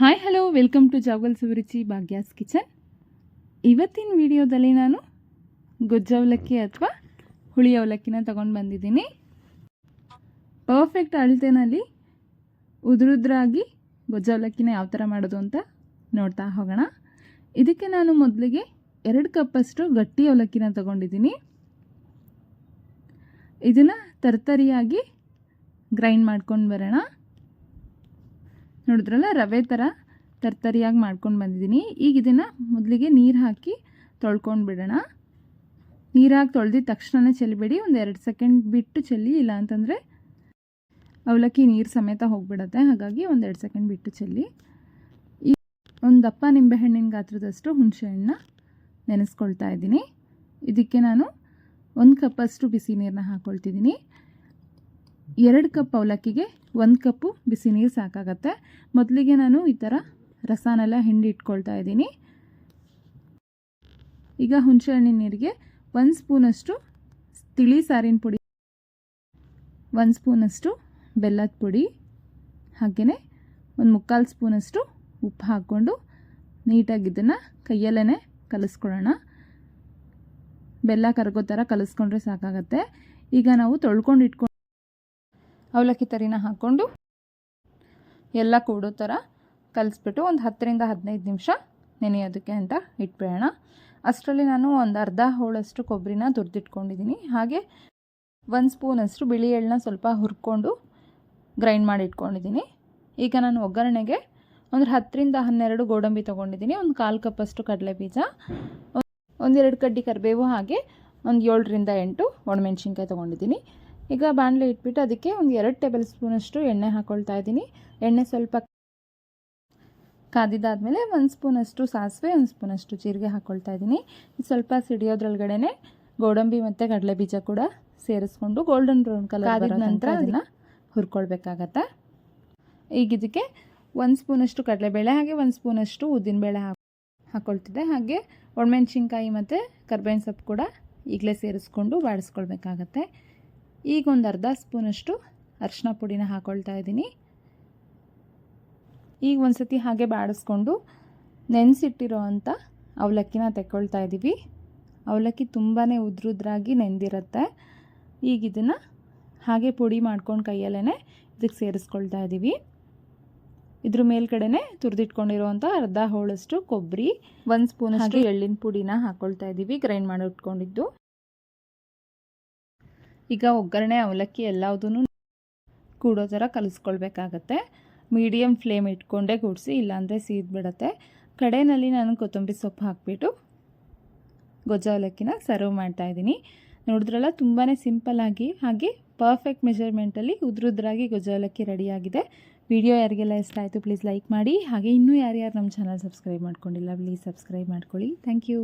Hi hello welcome to ಜಾಗಲ್ Suruchi Bhagya's kitchen ಇವತ್ತಿನ ವಿಡಿಯೋದಲ್ಲಿ ನಾನು ಗೊಜ್ಜವಲಕ್ಕಿ ಅಥವಾ ಹುಳಿ ಅವಲಕ್ಕಿನ ತಗೊಂಡು ಬಂದಿದ್ದೀನಿ. ಪರ್ಫೆಕ್ಟ್ ಅಳತೆನಲ್ಲಿ ಉದುರುದ್ರಾಗಿ ಗೊಜ್ಜವಲಕ್ಕಿನ ಯಾವ ಥರ ಮಾಡೋದು ಅಂತ ನೋಡ್ತಾ ಹೋಗೋಣ. ಇದಕ್ಕೆ ನಾನು ಮೊದಲಿಗೆ ಎರಡು ಕಪ್ಪಷ್ಟು ಗಟ್ಟಿ ಅವಲಕ್ಕಿನ ತಗೊಂಡಿದ್ದೀನಿ. ಇದನ್ನು ತರ್ತರಿಯಾಗಿ ಗ್ರೈಂಡ್ ಮಾಡ್ಕೊಂಡು ಬರೋಣ. ನೋಡಿದ್ರಲ್ಲ ರವೆ ಥರ ತರ್ತರಿಯಾಗಿ ಮಾಡ್ಕೊಂಡು ಬಂದಿದ್ದೀನಿ. ಈಗ ಇದನ್ನು ಮೊದಲಿಗೆ ನೀರು ಹಾಕಿ ತೊಳ್ಕೊಂಡು ಬಿಡೋಣ. ನೀರಾಗಿ ತೊಳೆದಿದ ತಕ್ಷಣವೇ ಚೆಲ್ಲಿಬೇಡಿ. ಒಂದು ಎರಡು ಸೆಕೆಂಡ್ ಬಿಟ್ಟು ಚೆಲ್ಲಿ, ಇಲ್ಲ ಅಂತಂದರೆ ಅವಲಕ್ಕಿ ನೀರು ಸಮೇತ ಹೋಗಿಬಿಡತ್ತೆ. ಹಾಗಾಗಿ ಒಂದು ಎರಡು ಸೆಕೆಂಡ್ ಬಿಟ್ಟು ಚೆಲ್ಲಿ. ಈ ಒಂದು ದಪ್ಪ ನಿಂಬೆಹಣ್ಣಿನ ಗಾತ್ರದಷ್ಟು ಹುಣಸೆಹಣ್ಣ ನೆನೆಸ್ಕೊಳ್ತಾ ಇದ್ದೀನಿ. ಇದಕ್ಕೆ ನಾನು ಒಂದು ಕಪ್ಪಷ್ಟು ಬಿಸಿ ನೀರನ್ನ ಹಾಕ್ಕೊಳ್ತಿದ್ದೀನಿ ಎರಡು ಕಪ್ ಅವಲಕ್ಕಿಗೆ ಒಂದು ಕಪ್ಪು ಬಿಸಿ ನೀರು ಸಾಕಾಗತ್ತೆ. ಮೊದಲಿಗೆ ನಾನು ಈ ಥರ ರಸನೆಲ್ಲ ಹಿಂಡಿ ಇಟ್ಕೊಳ್ತಾ ಇದ್ದೀನಿ. ಈಗ ಹುಣಸೆಹಣ್ಣಿನ ನೀರಿಗೆ ಒಂದು ಸ್ಪೂನಷ್ಟು ತಿಳಿ ಸಾರಿನ ಪುಡಿ, ಒಂದು ಸ್ಪೂನಷ್ಟು ಬೆಲ್ಲದ ಪುಡಿ ಹಾಗೆಯೇ ಒಂದು ಮುಕ್ಕಾಲು ಸ್ಪೂನಷ್ಟು ಉಪ್ಪು ಹಾಕ್ಕೊಂಡು ನೀಟಾಗಿ ಇದನ್ನು ಕೈಯಲ್ಲೇ ಕಲಿಸ್ಕೊಳ್ಳೋಣ. ಬೆಲ್ಲ ಕರಗೋ ಥರ ಕಲಿಸ್ಕೊಂಡ್ರೆ ಸಾಕಾಗತ್ತೆ. ಈಗ ನಾವು ತೊಳ್ಕೊಂಡು ಇಟ್ಕೊಂಡು ಅವಲಕ್ಕಿ ತರಿನ ಹಾಕ್ಕೊಂಡು ಎಲ್ಲ ಕೂಡೋ ಥರ ಕಲಿಸ್ಬಿಟ್ಟು ಒಂದು ಹತ್ತರಿಂದ ಹದಿನೈದು ನಿಮಿಷ ನೆನೆಯೋದಕ್ಕೆ ಅಂತ ಇಟ್ಬಿಡೋಣ. ಅಷ್ಟರಲ್ಲಿ ನಾನು ಒಂದು ಅರ್ಧ ಹೋಳಷ್ಟು ಕೊಬ್ಬರಿನ ತುರಿದಿಟ್ಕೊಂಡಿದ್ದೀನಿ. ಹಾಗೆ ಒಂದು ಸ್ಪೂನಷ್ಟು ಬಿಳಿ ಎಳ್ಳನ್ನ ಸ್ವಲ್ಪ ಹುರ್ಕೊಂಡು ಗ್ರೈಂಡ್ ಮಾಡಿ ಇಟ್ಕೊಂಡಿದ್ದೀನಿ. ಈಗ ನಾನು ಒಗ್ಗರಣೆಗೆ ಒಂದು ಹತ್ತರಿಂದ ಹನ್ನೆರಡು ಗೋಡಂಬಿ ತೊಗೊಂಡಿದ್ದೀನಿ. ಒಂದು ಕಾಲು ಕಪ್ಪಷ್ಟು ಕಡಲೆ ಬೀಜ ಒಂದೆರಡು ಕಡ್ಡಿ ಕರಿಬೇವು ಹಾಗೆ ಒಂದು ಏಳರಿಂದ ಎಂಟು ಒಣಮೆಣ್ಸಿನ್ಕಾಯಿ ತೊಗೊಂಡಿದ್ದೀನಿ. ಈಗ ಬಾಣಲೆ ಇಟ್ಬಿಟ್ಟು ಅದಕ್ಕೆ ಒಂದು ಎರಡು ಟೇಬಲ್ ಸ್ಪೂನಷ್ಟು ಎಣ್ಣೆ ಹಾಕ್ಕೊಳ್ತಾ ಇದ್ದೀನಿ. ಎಣ್ಣೆ ಸ್ವಲ್ಪ ಕಾದಿದ್ದಾದಮೇಲೆ ಒಂದು ಸ್ಪೂನಷ್ಟು ಸಾಸಿವೆ ಒಂದು ಸ್ಪೂನಷ್ಟು ಜೀರಿಗೆ ಹಾಕ್ಕೊಳ್ತಾ ಇದ್ದೀನಿ. ಸ್ವಲ್ಪ ಸಿಡಿಯೋದ್ರೊಳಗಡೆ ಗೋಡಂಬಿ ಮತ್ತು ಕಡಲೆ ಬೀಜ ಕೂಡ ಸೇರಿಸ್ಕೊಂಡು ಗೋಲ್ಡನ್ ಬ್ರೌನ್ ಕಲರ್ ಆದ ನಂತರ ಅದನ್ನು ಹುರ್ಕೊಳ್ಬೇಕಾಗತ್ತೆ? ಈಗ ಇದಕ್ಕೆ ಒಂದು ಸ್ಪೂನಷ್ಟು ಕಡಲೆಬೇಳೆ ಹಾಗೆ ಒಂದು ಸ್ಪೂನಷ್ಟು ಉದ್ದಿನಬೇಳೆ ಹಾಕಿ ಹಾಕ್ಕೊಳ್ತಿದ್ದೆ ಹಾಗೆ ಒಣಮೆಣ್ಸಿನ್ಕಾಯಿ ಮತ್ತು ಕರ್ಬೇವಿನ ಸೊಪ್ಪು ಕೂಡ ಈಗಲೇ ಸೇರಿಸ್ಕೊಂಡು ಬಾಡಿಸ್ಕೊಳ್ಬೇಕಾಗತ್ತೆ. ಈಗ ಒಂದು ಅರ್ಧ ಸ್ಪೂನಷ್ಟು ಅರಿಶಿನ ಪುಡಿನ ಹಾಕ್ಕೊಳ್ತಾ ಇದ್ದೀನಿ. ಈಗ ಒಂದು ಸತಿ ಹಾಗೆ ಬಾಡಿಸ್ಕೊಂಡು ನೆನೆಸಿಟ್ಟಿರೋ ಅಂಥ ಅವಲಕ್ಕಿನ ತೆಕ್ಕೊಳ್ತಾ ಇದ್ದೀವಿ. ಅವಲಕ್ಕಿ ತುಂಬಾ ಉದ್ರುದ್ರಾಗಿ ನೆಂದಿರುತ್ತೆ. ಈಗ ಇದನ್ನು ಹಾಗೆ ಪುಡಿ ಮಾಡ್ಕೊಂಡು ಕೈಯಲ್ಲೇ ಇದಕ್ಕೆ ಸೇರಿಸ್ಕೊಳ್ತಾ ಇದ್ದೀವಿ. ಇದ್ರ ಮೇಲ್ಗಡೆನೆ ತುರಿದಿಟ್ಕೊಂಡಿರುವಂಥ ಅರ್ಧ ಹೋಳಷ್ಟು ಕೊಬ್ಬರಿ ಒಂದು ಸ್ಪೂನ್ ಹಾಗೆ ಎಳ್ಳಿನ ಪುಡಿನ ಹಾಕ್ಕೊಳ್ತಾ ಇದ್ದೀವಿ ಗ್ರೈಂಡ್ ಮಾಡಿ ಇಟ್ಕೊಂಡಿದ್ದು. ಈಗ ಒಗ್ಗರಣೆ, ಅವಲಕ್ಕಿ ಎಲ್ಲದೂ ಕೂಡೋ ಥರ ಕಲಿಸ್ಕೊಳ್ಬೇಕಾಗತ್ತೆ. ಮೀಡಿಯಮ್ ಫ್ಲೇಮ್ ಇಟ್ಕೊಂಡೇ ಕೂಡಿಸಿ, ಇಲ್ಲಾಂದರೆ ಸೀದ್ಬಿಡತ್ತೆ. ಕಡೆಯಲ್ಲಿ ನಾನು ಕೊತ್ತಂಬರಿ ಸೊಪ್ಪು ಹಾಕಿಬಿಟ್ಟು ಗೊಜ್ಜ ಅವಲಕ್ಕಿನ ಸರ್ವ್ ಮಾಡ್ತಾಯಿದ್ದೀನಿ ನೋಡಿದ್ರಲ್ಲ ತುಂಬಾ ಸಿಂಪಲ್ಲಾಗಿ ಹಾಗೆ ಪರ್ಫೆಕ್ಟ್ ಮೆಷರ್ಮೆಂಟಲ್ಲಿ ಉದ್ರುದ್ರಾಗಿ ಗೊಜ್ಜ ಅವಲಕ್ಕಿ ರೆಡಿಯಾಗಿದೆ. ವಿಡಿಯೋ ಯಾರಿಗೆಲ್ಲ ಇಷ್ಟ ಆಯಿತು, ಪ್ಲೀಸ್ ಲೈಕ್ ಮಾಡಿ. ಹಾಗೆ ಇನ್ನೂ ಯಾರ್ಯಾರು ನಮ್ಮ ಚಾನಲ್ ಸಬ್ಸ್ಕ್ರೈಬ್ ಮಾಡ್ಕೊಂಡಿಲ್ಲ, ಪ್ಲೀಸ್ ಸಬ್ಸ್ಕ್ರೈಬ್ ಮಾಡ್ಕೊಳ್ಳಿ. Thank you.